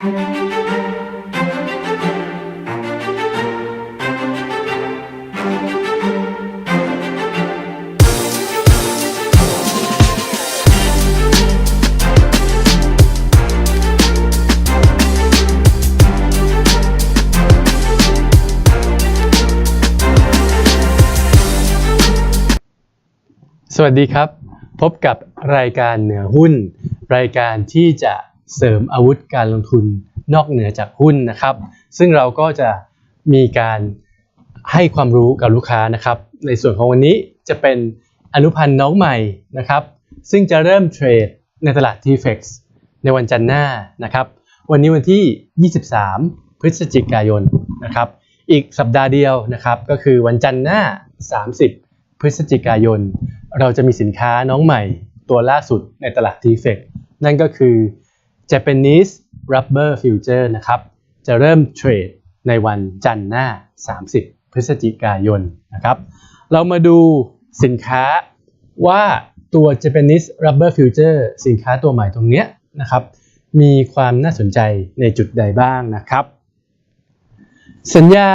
สวัสดีครับ พบกับรายการเหนือหุ้น รายการที่จะ เสริมอาวุธการลงทุนนอกเหนือจากหุ้นนะครับ ซึ่งเราก็จะมีการให้ความรู้กับลูกค้านะครับ ในส่วนของวันนี้จะเป็นอนุพันธ์น้องใหม่นะครับ ซึ่งจะเริ่มเทรดในตลาด TFX ในวันจันทร์หน้านะครับ วันนี้วันที่ 23 พฤศจิกายนนะครับ อีกสัปดาห์เดียวนะครับ ก็คือวันจันทร์หน้า 30 พฤศจิกายน เราจะมีสินค้าน้องใหม่ตัวล่าสุดในตลาด TFX นั่นก็คือ Japanese Rubber Future นะครับ จะเริ่มเทรดในวันจันทร์หน้า 30 พฤศจิกายนนะครับ เรามาดูสินค้าว่าตัว Japanese Rubber Future สินค้าตัวใหม่ตรงเนี้ยนะครับ มีความน่าสนใจในจุดใดบ้างนะครับ สัญญา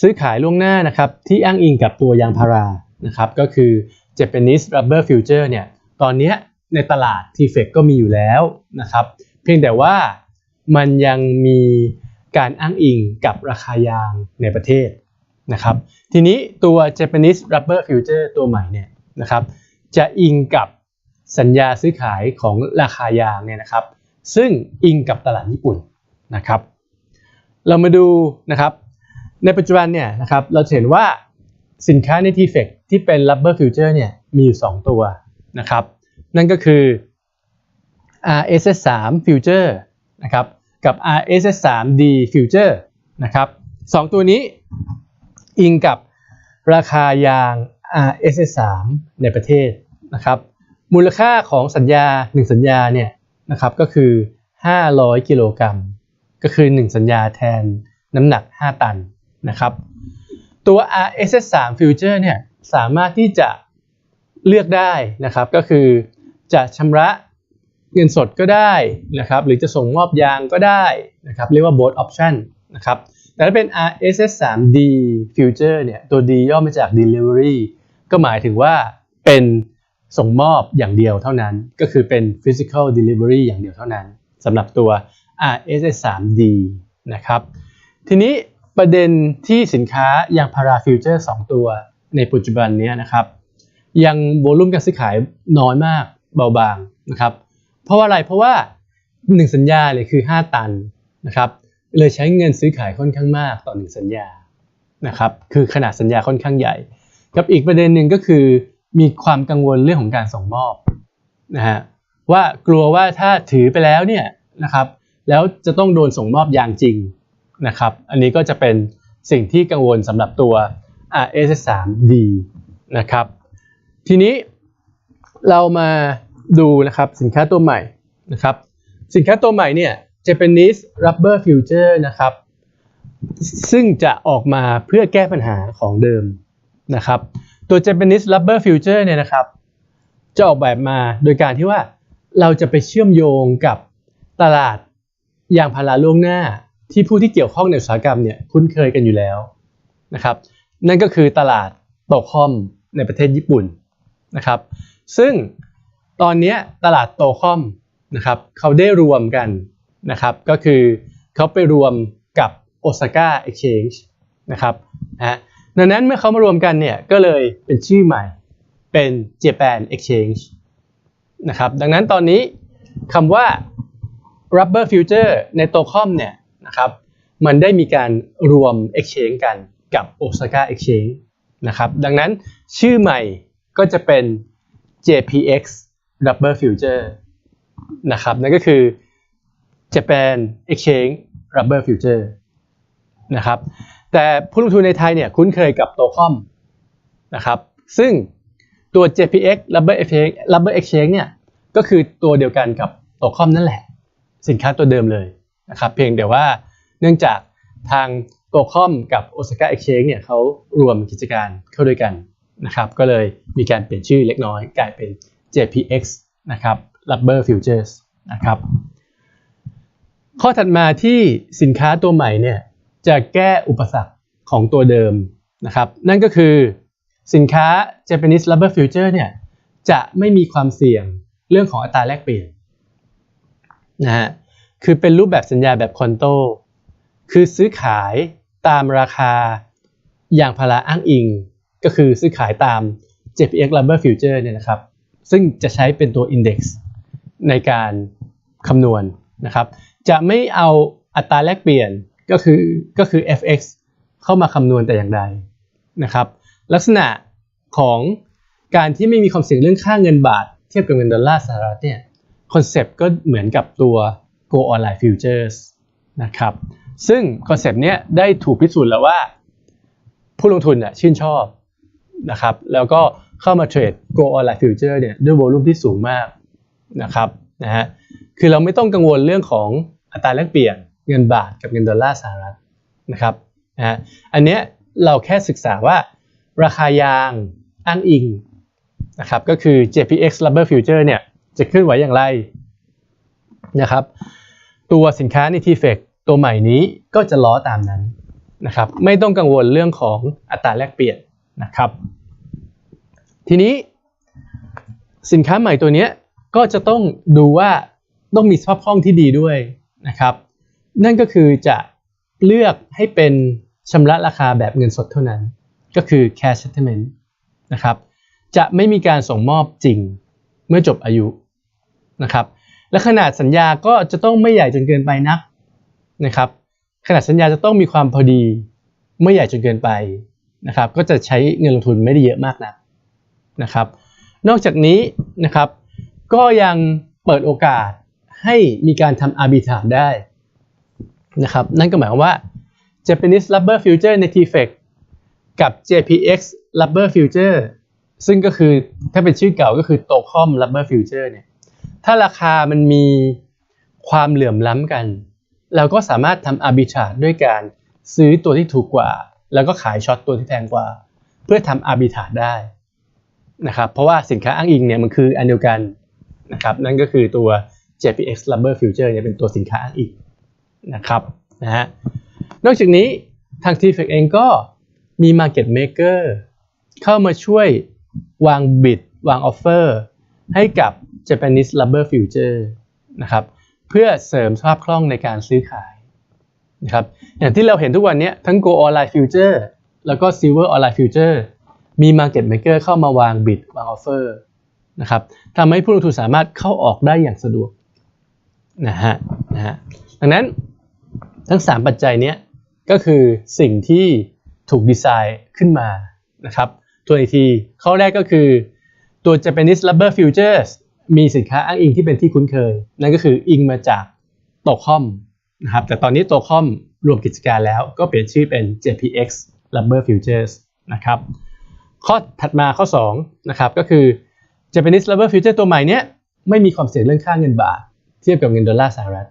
ซื้อขายล่วงหน้านะครับ ที่อ้างอิงกับตัวยางพารานะครับ ก็คือ Japanese Rubber Future เนี่ย ตอนเนี้ยในตลาด TFX ก็มีอยู่แล้วนะครับ เพียงแต่ว่ามันยังมีการอ้างอิงกับราคายางในประเทศนะครับ ทีนี้ตัว Japanese Rubber Future ตัวใหม่เนี่ยนะครับจะอิงกับสัญญาซื้อขายของราคายางเนี่ยนะครับ ซึ่งอิงกับตลาดญี่ปุ่นนะครับ เรามาดูนะครับในปัจจุบันเนี่ยนะครับเราเห็นว่าสินค้าใน TFX ที่เป็น Rubber Future เนี่ยมีอยู่ 2 ตัวนะครับ นั่นก็คือ RSS3 Future นะครับกับ RSS3D Future นะครับสองตัวนี้อิงกับราคายาง RSS3 ในประเทศนะครับมูลค่าของสัญญา 1 สัญญาเนี่ยนะครับก็คือ 500 กิโลกรัม ก็คือ 1 สัญญาแทนน้ำหนัก 5 ตันนะครับตัว RSS3 Future เนี่ยสามารถที่จะเลือกได้นะครับก็คือจะชำระ เงินสดก็ได้นะครับหรือจะส่งมอบยางก็ได้นะครับเรียกว่า both option นะครับแต่ถ้าเป็น RSS3D Future เนี่ยตัว D ย่อมาจาก delivery ก็หมายถึงว่าเป็นส่งมอบอย่างเดียวเท่านั้น ก็คือเป็น physical delivery อย่างเดียวเท่านั้นสำหรับตัว RSS3D นะครับทีนี้ประเด็นที่สินค้ายางพาราฟิวเจอร์2ตัวในปัจจุบันนี้นะครับ ยังโวลุ่มการซื้อขายน้อยมากเบาบางนะครับ เพราะว่าอะไรเพราะว่า 1 สัญญาเลยคือ 5 ตันนะครับเลยใช้เงินซื้อขายค่อนข้างมากต่อ 1 สัญญานะครับคือขนาดสัญญาค่อนข้างใหญ่ กับอีกประเด็นหนึ่งก็คือมีความกังวลเรื่องของการส่งมอบนะฮะว่ากลัวว่าถ้าถือไปแล้วเนี่ยนะครับแล้วจะต้องโดนส่งมอบอย่างจริงนะครับอันนี้ก็จะเป็นสิ่งที่กังวลสำหรับตัว RS3D นะครับทีนี้เรามา ดูนะครับสินค้าตัวใหม่นะครับ สินค้าตัวใหม่เนี่ย Japanese Rubber Future นะครับ ซึ่งจะออกมาเพื่อแก้ปัญหาของเดิมนะครับ ตัว Japanese Rubber Future เนี่ยนะครับ จะออกแบบมาโดยการที่ว่าเราจะไปเชื่อมโยงกับตลาดยางพาราล่วงหน้าที่ผู้ที่เกี่ยวข้องในอุตสาหกรรมเนี่ยคุ้นเคยกันอยู่แล้วนะครับ นั่นก็คือตลาดโตคอมในประเทศญี่ปุ่นนะครับ ซึ่ง ตอนนี้ตลาดโตคอมนะครับเขาได้รวมกันนะครับก็คือเขาไปรวมกับโอซาก้าเอ็กชแนนนะครับนะดังนั้นเมื่อเขามารวมกันเนี่ยก็เลยเป็นชื่อใหม่เป็น Japan Exchange นะครับดังนั้นตอนนี้คำว่า Rubber Future ในโตคอมเนี่ยนะครับมันได้มีการรวม Exchange กันกับ Osaka Exchange นะครับดังนั้นชื่อใหม่ก็จะเป็น JPX Rubber Future นะครับนั่นก็คือ Japan Exchange Rubber Future นะครับแต่ผู้ลงทุนในไทยเนี่ยคุ้นเคยกับโตคอมนะครับซึ่งตัว JPX Rubber Exchange Rubber Exchange เนี่ยก็คือตัวเดียวกันกับโตคอมนั่นแหละ สินค้าตัวเดิมเลยนะครับเพียงแต่ว่าเนื่องจากทางโตคอมกับ Osaka Exchange เนี่ยเขารวมกิจการเข้าด้วยกันนะครับก็เลยมีการเปลี่ยนชื่อเล็กน้อยกลายเป็น JPX นะครับ Rubber Futures นะครับ ข้อถัดมาที่สินค้าตัวใหม่เนี่ยจะแก้อุปสรรคของตัวเดิมนะครับ นั่นก็คือสินค้า Japanese Rubber Future เนี่ยจะไม่มีความเสี่ยงเรื่องของอัตราแลกเปลี่ยนนะฮะคือเป็นรูปแบบสัญญาแบบคอนโตคือซื้อขายตามราคาอย่างพาราอ้างอิง ก็คือซื้อขายตาม JPX Rubber Future เนี่ยนะครับ ซึ่งจะใช้เป็นตัว Index ในการคำนวณนะครับ จะไม่เอาอัตราแลกเปลี่ยนก็คือก็คือ FX เข้ามาคำนวณแต่อย่างใดนะครับ ลักษณะของการที่ไม่มีความเสี่ยงเรื่องค่าเงินบาท เทียบกับเงินดอลลาร์สหรัฐเนี่ยคอนเซปต์ก็เหมือนกับตัว Go Online Futures นะครับซึ่งคอนเซปต์เนี้ยได้ถูกพิสูจน์แล้วว่า ผู้ลงทุนน่ะชื่นชอบนะครับ แล้วก็ เข้ามาเทรด Go Online Future เนี่ยด้วยโวลุ่มที่สูงมากนะครับนะฮะคือเราไม่ต้องกังวลเรื่องของอัตราแลกเปลี่ยนเงินบาทกับเงินดอลลาร์สหรัฐนะครับนะฮะอันเนี้ยเราแค่ศึกษาว่าราคายางอ้างอิงนะครับก็คือ JPX Rubber Future เนี่ยจะเคลื่อนไหวอย่างไรนะครับตัวสินค้าใน TFX ตัวใหม่นี้ก็จะล้อตามนั้นนะครับไม่ต้องกังวลเรื่องของอัตราแลกเปลี่ยนนะครับ ทีนี้สินค้าใหม่ตัวนี้ก็จะต้องดูว่าต้องมีสภาพคล่องที่ดีด้วยนะครับ นั่นก็คือจะเลือกให้เป็นชำระราคาแบบเงินสดเท่านั้น ก็คือ cash settlement นะครับ จะไม่มีการส่งมอบจริงเมื่อจบอายุนะครับ และขนาดสัญญาก็จะต้องไม่ใหญ่จนเกินไปนักนะครับ ขนาดสัญญาจะต้องมีความพอดี ไม่ใหญ่จนเกินไปนะครับ ก็จะใช้เงินลงทุนไม่ได้เยอะมากนัก นะครับ นอกจากนี้นะครับ ก็ยังเปิดโอกาสให้มีการทำ arbitrage ได้นะครับ นั่นก็หมายความว่า Japanese Rubber Future ใน TFX กับ JPX Rubber Future ซึ่งก็คือถ้าเป็นชื่อเก่าก็คือ Tocom Rubber Future เนี่ย ถ้าราคามันมีความเหลื่อมล้ำกัน เราก็สามารถทำ arbitrage ด้วยการซื้อตัวที่ถูกกว่า แล้วก็ขายช็อตตัวที่แพงกว่า เพื่อทำ arbitrage ได้ นะครับเพราะว่าสินค้าอ้างอิงเนี่ยมันคืออันเดียวกันนะครับนั่นก็คือตัว JPX Rubber Future เนี่ยเป็นตัวสินค้าอ้างอิงนะครับนะฮะนอกจากนี้ทาง TFX เองก็มี Market Maker เข้ามาช่วยวางบิดวางออฟเฟอร์ให้กับ Japanese Rubber Future นะครับเพื่อเสริมสภาพคล่องในการซื้อขายนะครับอย่างที่เราเห็นทุกวันนี้ทั้ง Go Online Future แล้วก็ Silver Online Future มี Market Maker เข้ามาวางบิดวางออฟเฟอร์นะครับทำให้ผู้ลงทุนสามารถเข้าออกได้อย่างสะดวกนะฮะนะฮะดังนั้นทั้ง 3 ปัจจัยนี้ก็คือสิ่งที่ถูกดีไซน์ขึ้นมานะครับตัวอีกทีข้อแรกก็คือตัว Japanese Rubber Futures มีสินค้าอ้างอิงที่เป็นที่คุ้นเคย นั่นก็คืออิงมาจากโตคอมนะครับแต่ตอนนี้โตคอมรวมกิจการแล้วก็เปลี่ยนชื่อเป็น JPX Rubber Futures นะครับ ข้อถัดมาข้อ2นะครับก็คือ Japanese Rubber Future ตัวใหม่เนี้ยไม่มีความเสี่ยงเรื่องค่าเงินบาท เทียบกับเงินดอลลาร์สหรัฐ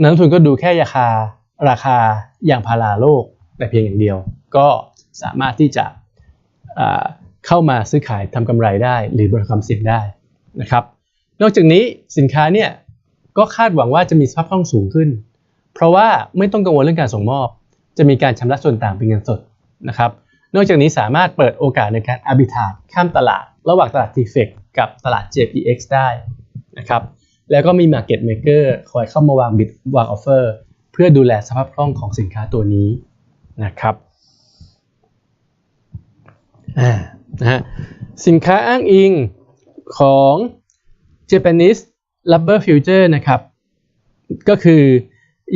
นักลงทุนก็ดูแค่ราคาราคาอย่างพาราโลกแต่เพียงอย่างเดียว ก็สามารถที่จะเข้ามาซื้อขายทำกำไรได้ หรือบริความเสี่ยงได้นะครับนอกจากนี้สินค้าเนี่ยก็คาดหวังว่าจะมีสภาพคล่องสูงขึ้น เพราะว่าไม่ต้องกังวลเรื่องการส่งมอบ จะมีการชำระส่วนต่างเป็นเงินสดนะครับ นอกจากนี้สามารถเปิดโอกาสในการอาบิทาข้ามตลาด ระหว่างตลาด TFX กับตลาด JPX ได้นะครับแล้วก็มี Market Maker คอยเข้ามาวางบิดวางออฟเฟอร์เพื่อดูแลสภาพคล่องของสินค้าตัวนี้นะครับนะฮะสินค้าอ้างอิงของ Japanese Rubber Future นะครับ ก็คือ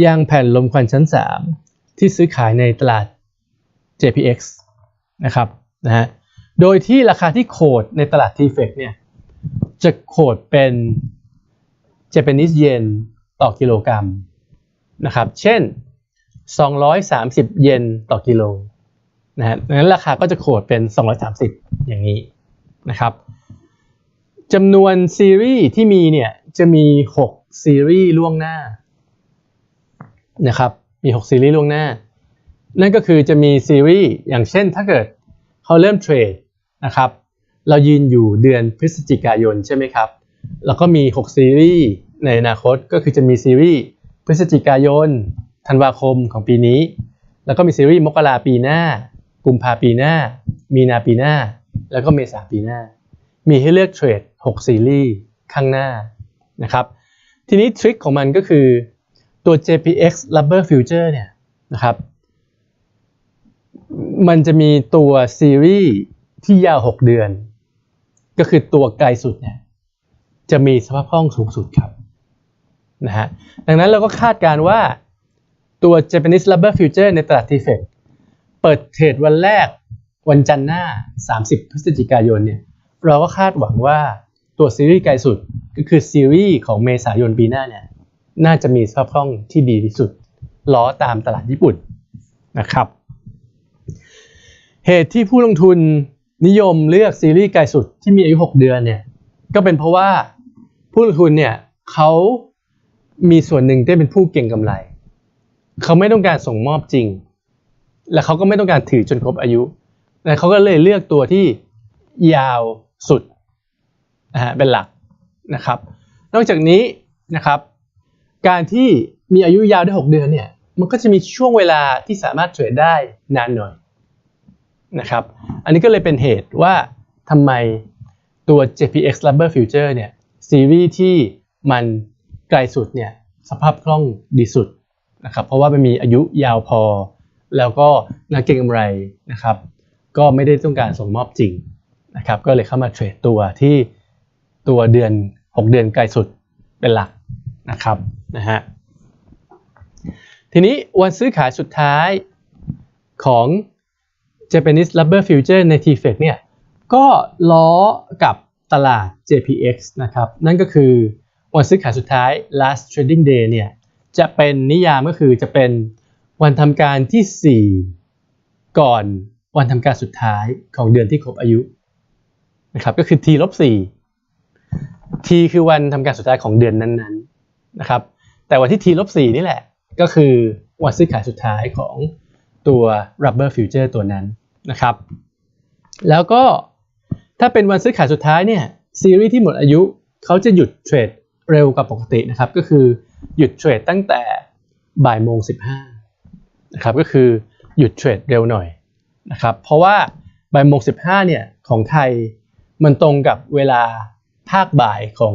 ยางแผ่นลมควันชั้น 3 ที่ซื้อขายในตลาด JPX นะครับนะฮะโดยที่ราคาที่โคดในตลาด TFX เนี่ยจะโคดเป็น Japanese Yen ต่อกิโลกรัมนะครับเช่น 230 เยนต่อกิโลนะฮะดังนั้นราคาก็จะโคดเป็น 230 อย่างนี้นะครับจำนวนซีรีส์ที่มีเนี่ยจะมี 6 ซีรีส์ล่วงหน้านะครับมี 6 ซีรีส์ล่วงหน้า นั่นก็คือจะมีซีรีส์อย่างเช่นถ้าเกิดเขาเริ่มเทรดนะครับ เรายืนอยู่เดือนพฤศจิกายนใช่ไหมครับ แล้วก็มี 6 ซีรีส์ในอนาคตก็คือจะมีซีรีส์พฤศจิกายนธันวาคมของปีนี้ แล้วก็มีซีรีส์มกราปีหน้ากุมภาปีหน้า มีนาปีหน้า แล้วก็เมษาปีหน้า มีให้เลือกเทรด 6 ซีรีส์ข้างหน้านะครับ ทีนี้ทริคของมันก็คือตัว JPX Rubber Future เนี่ยนะครับ มันจะมีตัวซีรีส์ที่ยาว 6 เดือน ก็คือตัวไกลสุดเนี่ยจะมีสภาพคล่องสูงสุดครับนะฮะดังนั้นเราก็คาดการว่าตัว Japanese Rubber Future ในตลาดทีเฟกเปิดเทรดวันแรกวันจันทร์หน้า 30 พฤศจิกายนเนี่ยเราก็คาดหวังว่าตัวซีรีส์ไกลสุดก็คือซีรีส์ของเมษายนปีหน้าเนี่ยน่าจะมีสภาพคล่องที่ดีที่สุดล้อตามตลาดญี่ปุ่นนะครับ เหตุที่ผู้ลงทุนนิยมเลือกซีรีส์ไกลสุดที่มีอายุ 6 เดือนเนี่ยก็เป็นเพราะว่าผู้ลงทุนเนี่ยเขามีส่วนหนึ่งที่เป็นผู้เก่งกำไร เขาไม่ต้องการส่งมอบจริง และเขาก็ไม่ต้องการถือจนครบอายุแต่เขาก็เลยเลือกตัวที่ยาวสุดนะฮะเป็นหลักนะครับ นอกจากนี้นะครับ การที่มีอายุยาวได้ 6 เดือนเนี่ยมันก็จะมีช่วงเวลาที่สามารถเทรดได้นานหน่อย นะครับ อันนี้ก็เลยเป็นเหตุว่าทำไมตัว JPX Rubber Future เนี่ยซีรีส์ที่มันไกลสุดเนี่ยสภาพคล่องดีสุดนะครับเพราะว่ามันมีอายุยาวพอ แล้วก็นักเก็งกำไรนะครับก็ไม่ได้ต้องการส่งมอบจริงนะครับก็เลยเข้ามาเทรดตัวที่ตัวเดือน 6 เดือนไกลสุดเป็นหลักนะครับนะฮะทีนี้วันซื้อขายสุดท้ายของ Japanese Rubber Future ใน TFX เนี่ยก็ล้อกับตลาด JPX นะครับนั่นก็คือวันซื้อขายสุดท้าย last trading day เนี่ยจะเป็นนิยามก็คือจะเป็นวันทำการที่ 4 ก่อนวันทำการสุดท้ายของเดือนที่ครบอายุนะครับก็คือ t ลบ4 t คือวันทำการสุดท้ายของเดือนนั้นๆนะครับแต่วันที่ t ลบ4นี่แหละ ก็คือวันซื้อขายสุดท้ายของ ตัว rubber future ตัวนั้นนะครับ แล้วก็ถ้าเป็นวันซื้อขายสุดท้ายเนี่ยซีรีส์ที่หมดอายุเขาจะหยุดเทรดเร็วกว่าปกตินะครับ ก็คือหยุดเทรดตั้งแต่บ่ายโมงสิบห้านะครับก็คือหยุดเทรดเร็วหน่อยนะครับเพราะว่าบ่ายโมงสิบห้าเนี่ยของไทยมันตรงกับเวลาภาคบ่ายของ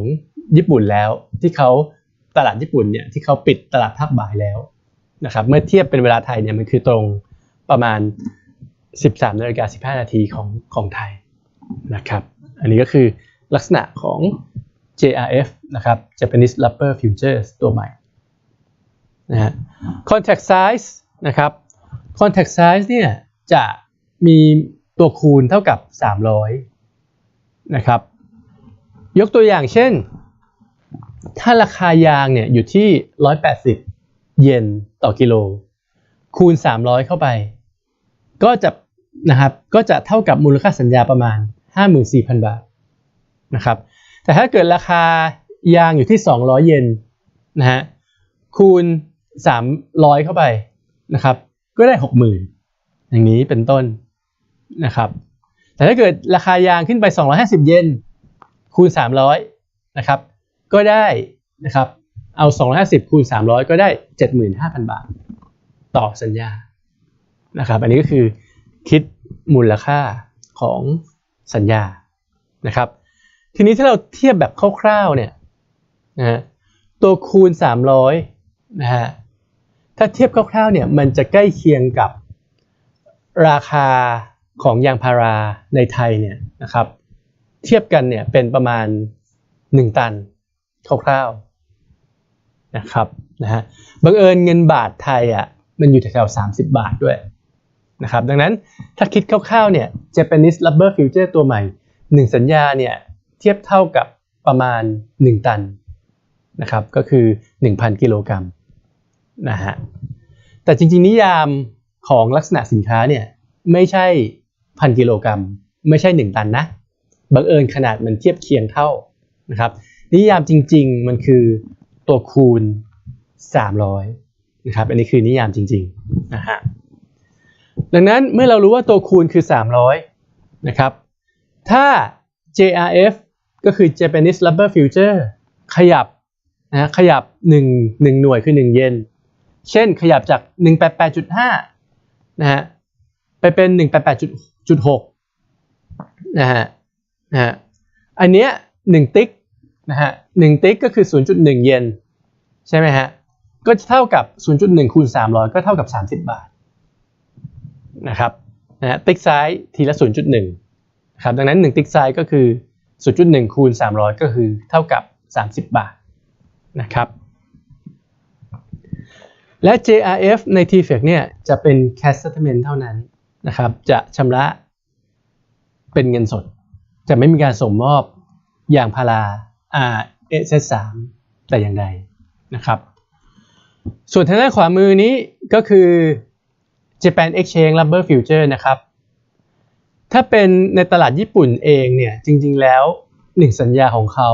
ญี่ปุ่นแล้วที่เขาตลาดญี่ปุ่นเนี่ยที่เขาปิดตลาดภาคบ่ายแล้ว นะครับเมื่อเทียบเป็นเวลาไทยเนี่ยมันคือตรงประมาณ 13นาฬิกา15นาทีของของไทยนะครับอันนี้ก็คือลักษณะของ JRF นะครับ Japanese Rubber Futures ตัวใหม่นะฮะ Contract Size นะครับ Contract Size เนี่ยจะมีตัวคูณเท่ากับ 300 นะครับ ยกตัวอย่างเช่น ถ้าราคายางเนี่ยอยู่ที่ 180 เยน ต่อกิโล คูณ 300 เข้าไป ก็จะนะครับก็จะเท่ากับมูลค่าสัญญาประมาณ 54,000 บาทนะครับแต่ถ้าเกิดราคายางอยู่ที่ 200 เยนนะฮะคูณ 300 เข้าไปนะครับก็ได้ 60,000 อย่างนี้เป็นต้นนะครับแต่ถ้าเกิดราคายางขึ้นไป 250 เยนคูณ 300นะครับก็ได้นะครับ เอา 250คูณ300 ก็ได้ 75,000 บาท ต่อสัญญานะครับ อันนี้ก็คือคิดมูลค่าของสัญญานะครับ ทีนี้ถ้าเราเทียบแบบคร่าวๆเนี่ยนะฮะตัวคูณ 300นะฮะถ้าเทียบคร่าวๆเนี่ยมันจะใกล้เคียงกับราคาของยางพาราในไทยเนี่ยนะครับ เทียบกันเนี่ยเป็นประมาณ 1 ตันคร่าวๆ นะครับนะฮะบังเอิญเงินบาทไทยอะมันอยู่แถวๆ30บาทด้วยนะครับดังนั้นถ้าคิดคร่าวๆเนี่ย Japanese Rubber Future ตัวใหม่ 1 สัญญาเนี่ยเทียบเท่ากับประมาณ 1 ตันนะครับก็คือ 1,000 กิโลกรัมนะฮะแต่จริงๆนิยามของลักษณะสินค้าเนี่ยไม่ใช่พันกิโลกรัม ไม่ใช่ 1 ตันนะบังเอิญขนาดมันเทียบเคียงเท่านะครับนิยามจริงๆมันคือ ตัวคูณ 300นะครับอันนี้คือนิยามจริงๆนะฮะดังนั้นเมื่อเรารู้ว่าตัวคูณคือ 300นะครับถ้า JRF ก็คือ Japanese Rubber Future ขยับนะขยับ 1 1 หน่วยคือ 1 เยนเช่นขยับจาก 188.5นะฮะไปเป็น 188.6นะฮะนะฮะอันเนี้ย1ติ๊ก นะฮะ1ติ๊กก็คือ 0.1 เยนใช่ไหมฮะก็เท่ากับ 0.1 คูณ 300 ก็เท่ากับ 30 บาทนะครับนะฮะติ๊กซ้ายทีละ 0.1ครับดังนั้น 1 ติ๊กซ้ายก็คือ 0.1 คูณ 300 ก็คือเท่ากับ 30 บาทนะครับและ JRF ใน TFEC เนี่ยจะเป็น cash settlement เท่านั้นนะครับจะชำระเป็นเงินสด จะไม่มีการส่งมอบอย่างพารา R S 3แต่อย่างใดนะครับ ส่วนทางด้านขวามือนี้ก็คือ Japan Exchange Rubber Future นะครับ ถ้าเป็นในตลาดญี่ปุ่นเองเนี่ย จริงๆแล้วหนึ่งสัญญาของเขา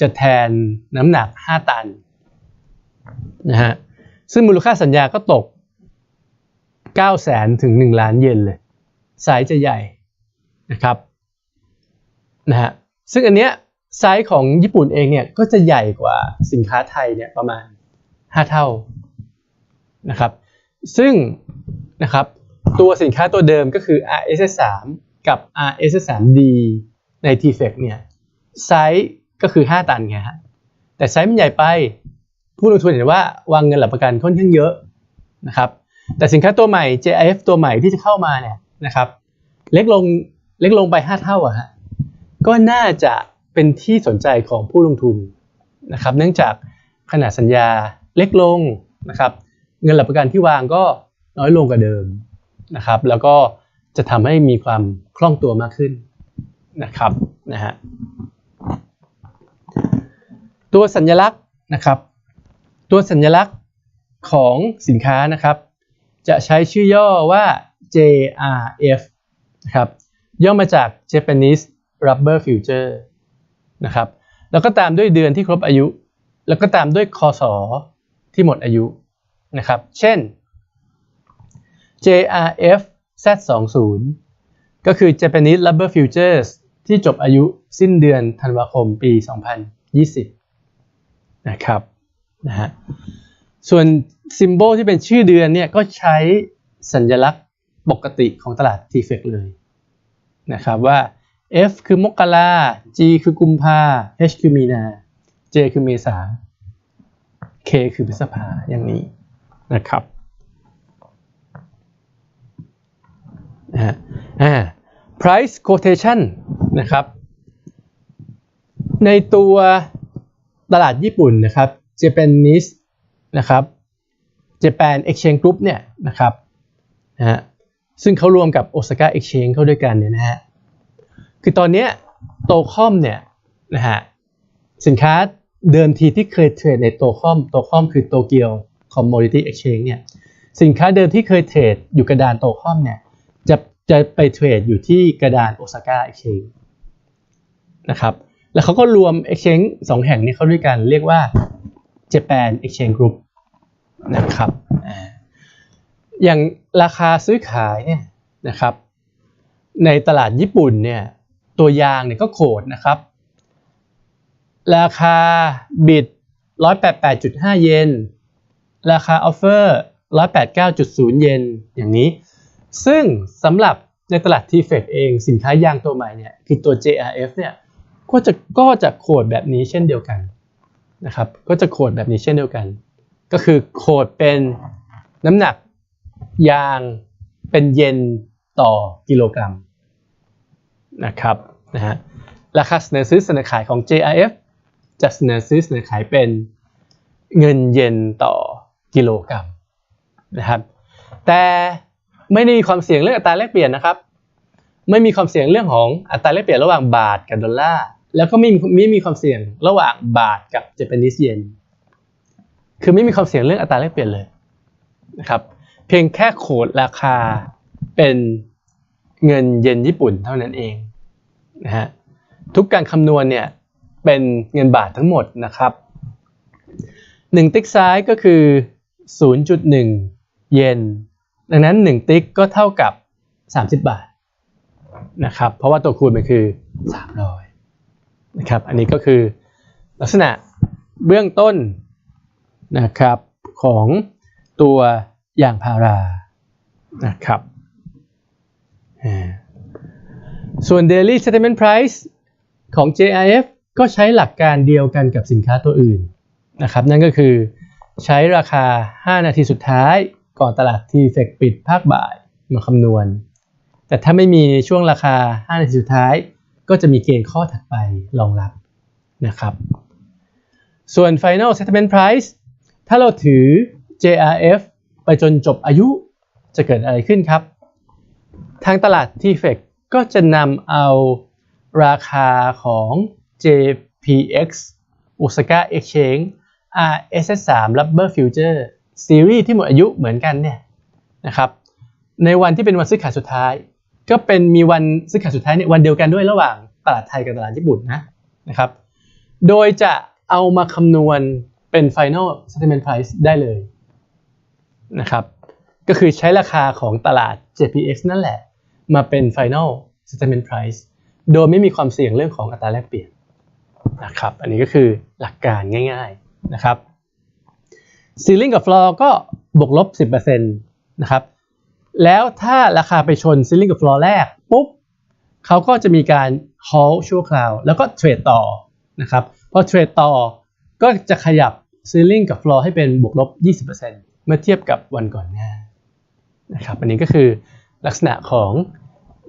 จะแทนน้ำหนัก 5 ตันนะฮะ ซึ่งมูลค่าสัญญาก็ตก9แสนถึง 1 ล้านเยนเลยไซส์จะใหญ่นะครับนะฮะ ซึ่งอันเนี้ย ไซส์ของญี่ปุ่นเองเนี่ยก็จะใหญ่กว่าสินค้าไทยเนี่ยประมาณ 5 เท่านะครับ ซึ่งนะครับตัวสินค้าตัวเดิมก็คือ RSS3 กับ RSS3D ใน TFEC เนี่ยไซส์ก็คือ 5 ตันไงฮะแต่ไซส์มันใหญ่ไป ผู้ลงทุนเห็นว่าวางเงินหลักประกันค่อนข้างเยอะนะครับแต่สินค้าตัวใหม่ JIF ตัวใหม่ที่จะเข้ามาเนี่ยนะครับ เล็กลงเล็กลงไป 5 เท่าอะฮะก็น่าจะ เป็นที่สนใจของผู้ลงทุนนะครับเนื่องจากขนาดสัญญาเล็กลงนะครับเงินหลักประกันที่วางก็น้อยลงกว่าเดิมนะครับ แล้วก็จะทำให้มีความคล่องตัวมากขึ้นนะครับนะฮะตัวสัญลักษณ์นะครับ ตัวสัญลักษณ์ของสินค้านะครับ จะใช้ชื่อย่อว่า JRF นะครับย่อมาจาก Japanese Rubber Future นะครับ แล้วก็ตามด้วยเดือนที่ครบอายุ แล้วก็ตามด้วยคศที่หมดอายุนะครับ เช่น JRF Z20 ก็คือ Japanese Rubber Futures ที่จบอายุสิ้นเดือนธันวาคมปี 2020 นะครับนะฮะส่วนซิมโบลที่เป็นชื่อเดือนเนี่ยก็ใช้สัญลักษณ์ปกติของตลาด t f e c เลยนะครับว่า F คือมกรา G คือกุมภา H คือมีนา J คือเมษา K คือพฤษภาอย่างนี้นะครับอ่า price quotation นะครับ ในตัวตลาดญี่ปุ่นนะครับ Japanese นะครับ Japan Exchange Group เนี่ยนะครับนะฮะซึ่งเขารวมกับ Osaka Exchange เข้าด้วยกันเนี่ยนะฮะ คือตอนนี้โตคอมเนี่ยนะฮะสินค้าเดิมทีที่เคยเทรดในโตคอมโตคอมคือโตเกียวคอมมูนิตี้เอ็กชแนนเนี่ยสินค้าเดิมที่เคยเทรดอยู่กระดานโตคอมเนี่ยจะจะไปเทรดอยู่ที่กระดานโอซาก้าเอ็กชแนนนะครับแล้วเขาก็รวม Exchange สองแห่งนี้เข้าด้วยกันเรียกว่า Japan Exchange Group นะครับอย่างราคาซื้อขายเนี่ยนะครับในตลาดญี่ปุ่นเนี่ย ตัวยางเนี่ยก็โขดนะครับ ราคาบิด 188.5 เยน ราคาออฟเฟอร์ 189.0 เยน อย่างนี้ ซึ่งสำหรับในตลาดทีเฟกเองสินค้ายางตัวใหม่เนี่ยคือตัว JRF เนี่ยก็จะก็จะโคดแบบนี้เช่นเดียวกันนะครับ ก็จะโคดแบบนี้เช่นเดียวกัน ก็คือโคดเป็นน้ำหนักยางเป็นเยนต่อกิโลกรัม นะครับนะฮะราคาเสนอซื้อเสนอขายของ JRF จะเสนอซื้อเสนอขายเป็นเงินเยนต่อกิโลกรัมนะครับแต่ไม่ได้มีความเสี่ยงเรื่องอัตราแลกเปลี่ยนนะครับ ไม่มีความเสี่ยงเรื่องของอัตราแลกเปลี่ยนระหว่างบาทกับดอลลาร์แล้วก็ไม่ไม่มีความเสี่ยงระหว่างบาทกับเจแปนิสเยนคือไม่มีความเสี่ยงเรื่องอัตราแลกเปลี่ยนเลยนะครับเพียงแค่โคดราคาเป็น เงินเยนญี่ปุ่นเท่านั้นเองนะฮะทุกการคำนวณเนี่ยเป็นเงินบาททั้งหมดนะครับ1ติ๊กซ้ายก็คือ 0.1 เยนดังนั้น 1 ติ๊กก็เท่ากับ 30 บาทนะครับเพราะว่าตัวคูณมันคือ 300นะครับอันนี้ก็คือลักษณะเบื้องต้นนะครับของตัวอย่างพารานะครับอ่า ส่วน Daily Settlement Price ของ JIF ก็ใช้หลักการเดียวกันกับสินค้าตัวอื่นนะครับ นั่นก็คือใช้ราคา 5 นาทีสุดท้ายก่อนตลาดทีเฟกปิดภาคบ่ายมาคำนวณ แต่ถ้าไม่มีในช่วงราคา 5 นาทีสุดท้าย ก็จะมีเกณฑ์ข้อถัดไปรองรับนะครับ ส่วน Final Settlement Price ถ้าเราถือ JRF ไปจนจบอายุจะเกิดอะไรขึ้นครับ ทางตลาดทีเฟก ก็จะนำเอาราคาของ JPX Osaka Exchange RSS3 Rubber Future Series ที่หมดอายุเหมือนกันเนี่ยนะครับในวันที่เป็นวันซื้อขายสุดท้าย ก็เป็นมีวันซื้อขายสุดท้ายเนี่ยวันเดียวกันด้วยระหว่างตลาดไทยกับตลาดญี่ปุ่นนะนะครับ โดยจะเอามาคำนวณเป็น Final Settlement Price ได้เลยนะครับ ก็คือใช้ราคาของตลาด JPX นั่นแหละ มาเป็น Final Settlement Price โดยไม่มีความเสี่ยงเรื่องของอัตราแลกเปลี่ยนนะครับ อันนี้ก็คือหลักการง่าย ๆนะครับ Ceiling กับ Floor ก็บวกลบ 10%นะครับ แล้วถ้าราคาไปชน Ceiling กับ Floor แรกปุ๊บเขาก็จะมีการ halt ชั่วคราว แล้วก็เทรดต่อนะครับพอเทรดต่อก็จะขยับ Ceiling กับ Floor ให้เป็นบวกลบ 20%เมื่อเทียบกับวันก่อนหน้านะครับ อันนี้ก็คือ ลักษณะของ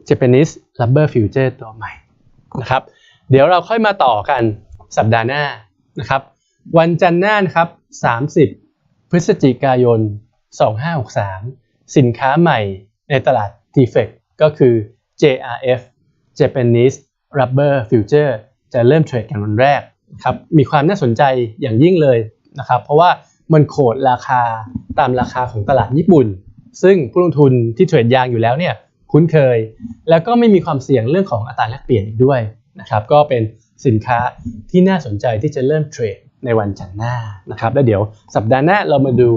Japanese Rubber Future ตัวใหม่นะครับ เดี๋ยวเราค่อยมาต่อกันสัปดาห์หน้านะครับ วันจันทร์หน้านะครับ 30 พฤศจิกายน 2563 สินค้าใหม่ในตลาด t f e c ก็คือ JRF Japanese Rubber Future จะเริ่มเทรดกันวันแรกนะครับมีความน่าสนใจอย่างยิ่งเลยนะครับ เพราะว่ามันโคดราคาตามราคาของตลาดญี่ปุ่น ซึ่งผู้ลงทุนที่เทรดยางอยู่แล้วเนี่ยคุ้นเคย แล้วก็ไม่มีความเสี่ยงเรื่องของอัตราแลกเปลี่ยนอีกด้วยนะครับก็เป็นสินค้าที่น่าสนใจที่จะเริ่มเทรดในวันจันทร์หน้านะครับแล้วเดี๋ยวสัปดาห์หน้าเรามาดู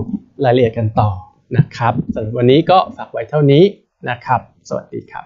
รายละเอียดกันต่อนะครับสำหรับวันนี้ก็ฝากไว้เท่านี้นะครับ สวัสดีครับ